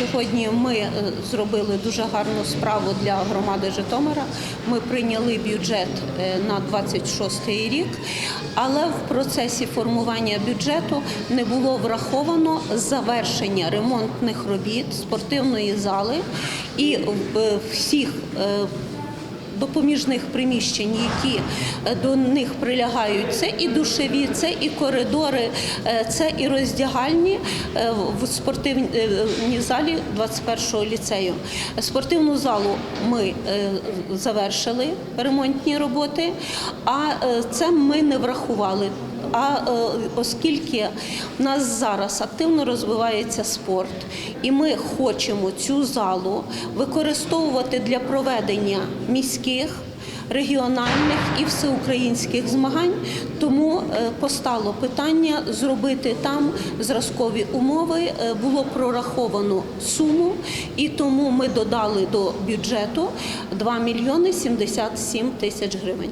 Сьогодні ми е, зробили дуже гарну справу для громади Житомира. Ми прийняли бюджет е, на 26 рік, але в процесі формування бюджету не було враховано завершення ремонтних робіт спортивної зали і е, всіх допоміжних приміщень, які е, до них прилягають, це і душеві, це і коридори, е, це і роздягальні е, в спортивній залі 21-го ліцею. Спортивну залу ми завершили ремонтні роботи, а це ми не врахували. А е, оскільки в нас зараз активно розвивається спорт, і ми хочемо цю залу використовувати для проведення міських, регіональних і всеукраїнських змагань, тому е, постало питання зробити там зразкові умови. Е, Було прораховано суму, і тому ми додали до бюджету 2 мільйони 77 тисяч гривень.